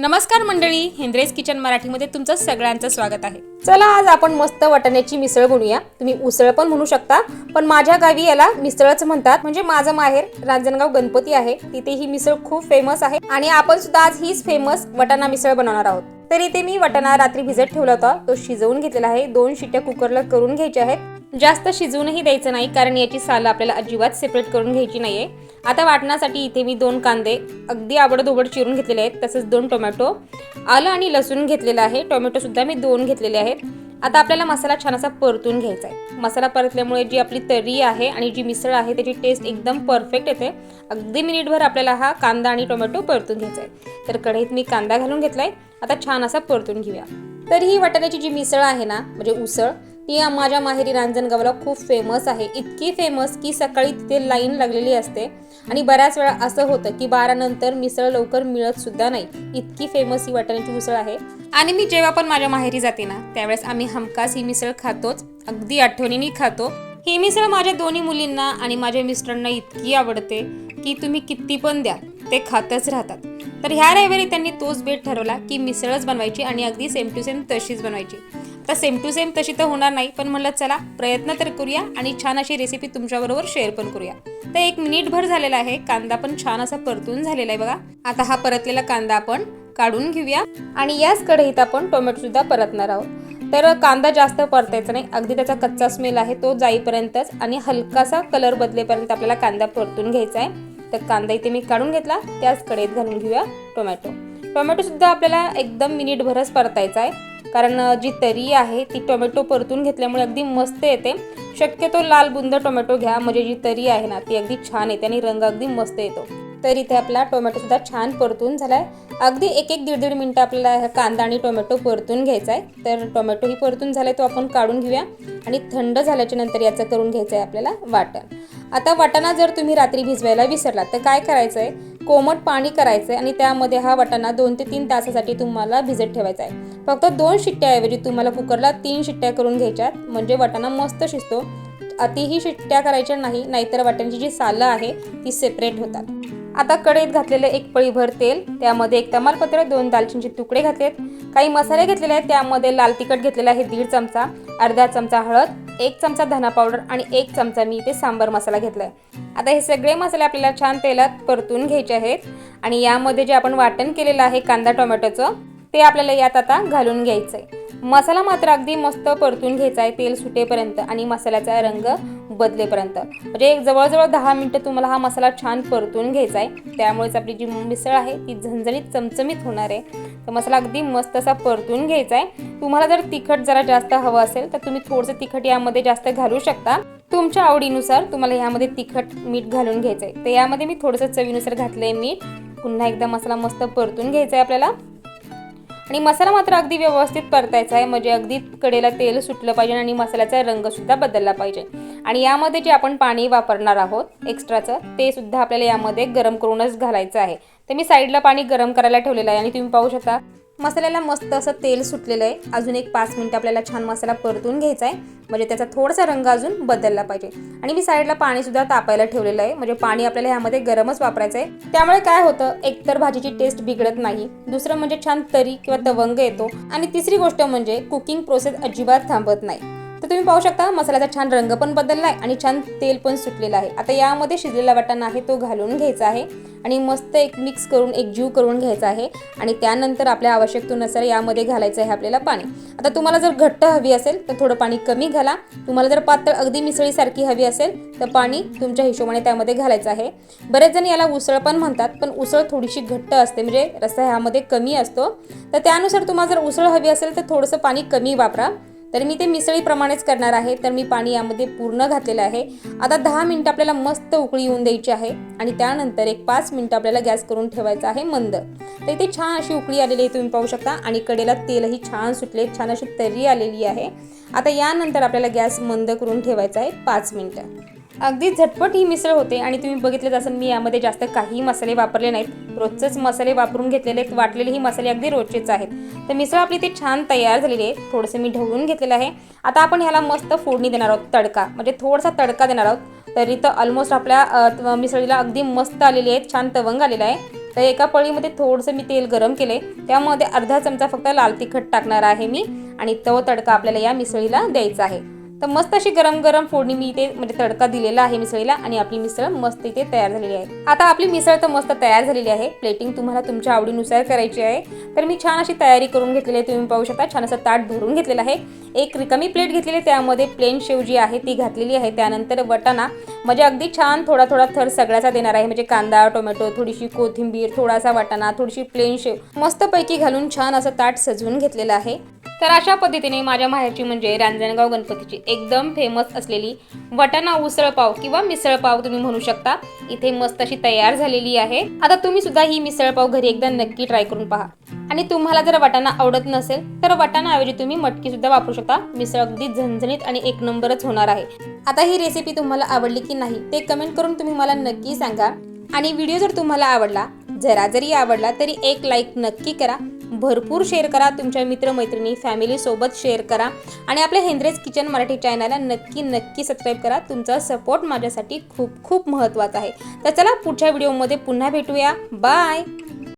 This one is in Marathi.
नमस्कार मंडळी हेंद्रेज किचन मराठीमध्ये तुमचं सगळ्यांचं स्वागत आहे. चला आज आपण मस्त वाटाण्याची मिसळ बनवूया तुम्ही उसळ पण म्हणू शकता पण माझ्या गावी याला मिसळच म्हणतात. म्हणजे माझं माहेर रांजणगाव गणपती आहे. तिथे ही मिसळ खूप फेमस आहे. आणि आपण सुद्धा आज हीच फेमस वटाणा मिसळ बनवणार आहोत. तर इथे मी वटाणा रात्री भिजत ठेवला होता. तो शिजवून घेतलेला आहे. दोन शिट्ट्या कुकरला करून घ्यायच्या आहेत. जास्त शिजवूनही द्यायचं नाही कारण याची सालं आपल्याला अजिबात सेपरेट करून घ्यायची नाही आहे आता वाटण्यासाठी इथे मी दोन कांदे अगदी आबडधोबड चिरून घेतलेले आहेत तसंच दोन टोमॅटो आलं आणि लसूण घेतलेलं आहे. टोमॅटोसुद्धा मी दोन घेतलेले आहेत. आता आपल्याला मसाला छान असा परतून घ्यायचा आहे. मसाला परतल्यामुळे जी आपली तर्री आहे आणि जी मिसळ आहे त्याची टेस्ट एकदम परफेक्ट येते. अगदी मिनिटभर आपल्याला हा कांदा आणि टोमॅटो परतून घ्यायचा आहे. तर कढईत मी कांदा घालून घेतला आहे आता छान असा परतून घेऊया. तर ही वाटाण्याची जी मिसळ आहे ना म्हणजे उसळ ती माझ्या माहेरी रांजणगावला खूप फेमस आहे. इतकी फेमस की सकाळी तिथे लाईन लागलेली असते. आणि बऱ्याच वेळा असं होतं की बारानंतर मिसळ लवकर मिळत सुद्धा नाही. इतकी फेमस ही वाटाण्याची मिसळ आहे. आणि मी जेव्हा पण माझ्या माहेरी जाते ना त्यावेळेस आम्ही हमखास ही मिसळ खातोच. अगदी आठवणीने खातो. ही मिसळ माझ्या दोन्ही मुलींना आणि माझ्या मिस्टरांना इतकी आवडते की तुम्ही किती पण द्या ते खातच राहतात. तर ह्या रविवारी त्यांनी तोच बेट ठरवला की मिसळच बनवायची आणि अगदी सेम टू सेम तशीच बनवायची. तर सेम टू सेम तशी तर होणार नाही पण म्हणलं चला प्रयत्न तर करूया आणि छान अशी रेसिपी तुमच्याबरोबर शेअर पण करूया. तर एक मिनिटभर झालेला आहे कांदा पण छान असा परतून झालेला आहे बघा. आता हा परतलेला कांदा आपण काढून घेऊया आणि याच कढईत आपण टोमॅटो सुद्धा परतणार आहोत. तर कांदा जास्त परतायचा नाही अगदी त्याचा कच्चा स्मेल आहे तो जाईपर्यंतच आणि हलकासा कलर बदलेपर्यंत आपल्याला कांदा परतून घ्यायचा आहे. तर कांदा इथे मी काढून घेतला त्याच कढईत घालून घेऊया टोमॅटो टोमॅटो सुद्धा आपल्याला एकदम मिनिटभरच परतायचा आहे. कारण जी तरी आहे ती टोमॅटो परतून घेतल्यामुळे अगदी मस्त येते. शक्यतो लाल बुंद टोमॅटो घ्या. म्हणजे जी तरी आहे ना ती अगदी छान येते आणि रंग अगदी मस्त येतो. तर इथे आपला टोमॅटो सुद्धा छान परतून झालाय. अगदी एक एक दीड दीड मिनटं आपल्याला कांदा आणि टोमॅटो परतून घ्यायचा आहे. तर टोमॅटोही परतून झालाय तो आपण काढून घेऊया. आणि थंड झाल्याच्यानंतर याचं करून घ्यायचं आहे आपल्याला वाटण. आता वाटाणा जर तुम्ही रात्री भिजवायला विसरलात तर काय करायचं आहे कोमट पाणी करायचं आहे आणि त्यामध्ये हा वाटाणा दोन ते तीन तासासाठी तुम्हाला भिजत ठेवायचा आहे. फक्त दोन शिट्ट्याऐवजी तुम्हाला कुकरला तीन शिट्ट्या करून घ्यायच्यात. म्हणजे वाटाणा मस्त शिजतो. अतिही शिट्ट्या करायच्या नाही नाहीतर वाटाण्याची जी सालं आहे ती सेपरेट होतात. आता कढईत घातलेलं एक पळीभर तेल त्यामध्ये एक तमालपत्र दोन दालचिनीचे तुकडे घातलेत. काही मसाले घेतलेले आहेत त्यामध्ये लाल तिखट घेतलेलं आहे दीड चमचा अर्धा चमचा हळद एक चमचा धना पावडर आणि एक चमचा मी इथे सांबर मसाला घेतला आहे आता हे सगळे मसाले आपल्याला छान तेलात परतून घ्यायचे आहेत. आणि यामध्ये जे आपण वाटण केलेलं आहे कांदा टोमॅटोचं ते आपल्याला यात आता घालून घ्यायचं आहे मसाला मात्र अगदी मस्त परतून घ्यायचा आहे तेल सुटेपर्यंत. आणि मसाल्याचा रंग बदलेपर्यंत. म्हणजे एक जवळजवळ दहा मिनटं तुम्हाला हा मसाला छान परतून घ्यायचा आहे त्यामुळेच आपली जी मिसळ आहे ती झणझणीत चमचमीत होणार आहे. तर मसाला अगदी मस्त असा परतून घ्यायचा आहे तुम्हाला जर तिखट जरा जास्त हवं असेल तर तुम्ही थोडंसं तिखट यामध्ये जास्त घालू शकता. तुमच्या आवडीनुसार तुम्हाला यामध्ये तिखट मीठ घालून घ्यायचं आहे तर यामध्ये मी थोडंसं चवीनुसार घातलं आहे मीठ. पुन्हा एकदा मसाला मस्त परतून घ्यायचा आहे आपल्याला. आणि मसाला मात्र अगदी व्यवस्थित परतायचा आहे. म्हणजे अगदी कडेला तेल सुटलं पाहिजे आणि मसाल्याचा रंग सुद्धा बदलला पाहिजे. आणि यामध्ये जे आपण पाणी वापरणार आहोत एक्स्ट्राचं ते सुद्धा आपल्याला यामध्ये गरम करूनच घालायचं आहे. तर मी साईडला पाणी गरम करायला ठेवलेलं आहे आणि तुम्ही पाहू शकता. मसाल्याला मस्त असं तेल सुटलेलं आहे. अजून एक पाच मिनटं आपल्याला छान मसाला परतून घ्यायचा आहे. म्हणजे त्याचा थोडासा रंग अजून बदलला पाहिजे. आणि मी साईडला पाणीसुद्धा तापायला ठेवलेलं आहे. म्हणजे पाणी आपल्याला ह्यामध्ये गरमच वापरायचं आहे. त्यामुळे काय होतं एकतर भाजीची टेस्ट बिघडत नाही. दुसरं म्हणजे छान तरी किंवा तवंग येतो. आणि तिसरी गोष्ट म्हणजे कुकिंग प्रोसेस अजिबात थांबत नाही. तर तुम्ही पाहू शकता मसाल्याचा छान रंग पण बदलला आहे आणि छान तेल पण सुटलेलं आहे. आता यामध्ये शिजलेला वाटाणा आहे तो घालून घ्यायचा आहे आणि मस्त एक मिक्स करून एक जीव करून घ्यायचा आहे आणि त्यानंतर आपल्या आवश्यकतेनुसार यामध्ये घालायचं आहे आपल्याला पाणी. आता तुम्हाला जर घट्ट हवी असेल तर थोडं पाणी कमी घाला. तुम्हाला जर पातळ अगदी मिसळीसारखी हवी असेल तर पाणी तुमच्या हिशोबाने त्यामध्ये घालायचं आहे. बरेच जण याला उसळ पण म्हणतात पण उसळ थोडीशी घट्ट असते म्हणजे रस्सा ह्यामध्ये कमी असतो. तर त्यानुसार तुम्हाला जर उसळ हवी असेल तर थोडंसं पाणी कमी वापरा. तर मी ते मिसळीप्रमाणेच करणार आहे. तर मी पाणी यामध्ये पूर्ण घातलेलं आहे. आता दहा मिनटं आपल्याला मस्त उकळी येऊन द्यायची आहे. आणि त्यानंतर एक पाच मिनटं आपल्याला गॅस करून ठेवायचा आहे मंद. तर इथे छान अशी उकळी आलेली आहे तुम्ही पाहू शकता. आणि कडेला तेलही छान सुटले छान अशी तर्री आलेली आहे. आता यानंतर आपल्याला गॅस मंद करून ठेवायचा आहे पाच मिनटं. अगदी झटपट ही मिसळ होते आणि तुम्ही बघितलं असेल मी यामध्ये जास्त काही मसाले वापरले नाहीत. रोजचेच मसाले वापरून घेतलेले वाटलेले ही मसाले अगदी रोजचेच आहेत. तर मिसळ आपली ते छान तयार झालेली आहे. थोडंसं मी ढवळून घेतलेलं आहे. आता आपण ह्याला मस्त फोडणी देणार आहोत तडका. म्हणजे थोडासा तडका देणार आहोत. तरी तर ऑलमोस्ट आपल्या मिसळीला अगदी मस्त आलेली आहे छान तवंग आलेला आहे. तर एका पळीमध्ये थोडंसं मी तेल गरम केले त्यामध्ये अर्धा चमचा फक्त लाल तिखट टाकणार आहे मी. आणि तो तडका आपल्याला या मिसळीला द्यायचा आहे. तर मस्त अशी गरम गरम फोडणी मी इथे म्हणजे तडका दिलेला आहे मिसळीला आणि आपली मिसळ मस्त इथे तयार झालेली आहे. आता आपली मिसळ तर मस्त तयार झालेली आहे. प्लेटिंग तुम्हाला तुमच्या आवडीनुसार करायची आहे. तर मी छान अशी तयारी करून घेतलेली आहे. तुम्ही पाहू शकता छान असं ताट भरून घेतलेलं आहे. एक रिकामी प्लेट घेतलेली आहे, त्यामध्ये प्लेन शेव जी आहे ती घातलेली आहे. त्यानंतर वटाणा म्हणजे अगदी छान थोडा थोडा थर सगळ्याचा देणार आहे. म्हणजे कांदा टोमॅटो थोडीशी कोथिंबीर थोडासा वाटाणा थोडीशी प्लेन शेव. मस्तपैकी घालून छान असं ताट सजवून घेतलेलं आहे. तर अशा पद्धतीने माझ्या माहेरची म्हणजे रांजणगाव गणपतीची एकदम फेमस असलेली वटाणा उसळपाव किंवा मिसळपाव तुम्ही म्हणू शकता. इथे मस्त अशी तयार झालेली आहे. आता तुम्ही सुद्धा ही मिसळपाव घरी एकदा नक्की ट्राय करून पहा. आणि तुम्हाला जर वाटाणा आवडत नसेल तर वाटाणाऐवजी तुम्ही मटकी सुद्धा वापरू शकता. मिसळ अगदी झणझणीत आणि एक नंबरच होणार आहे. आता ही रेसिपी तुम्हाला आवडली की नाही ते कमेंट करून तुम्ही मला नक्की सांगा. आणि व्हिडिओ जर तुम्हाला आवडला जरा जरी आवडला तरी एक लाईक नक्की करा. भरपूर शेअर करा. तुमच्या मित्रमैत्रिणी फॅमिलीसोबत शेअर करा. आणि आपल्या हेंद्रेज किचन मराठी चॅनलला नक्की नक्की सबस्क्राईब करा. तुमचा सपोर्ट माझ्यासाठी खूप खूप महत्त्वाचा आहे. तर चला पुढच्या व्हिडिओमध्ये पुन्हा भेटूया. बाय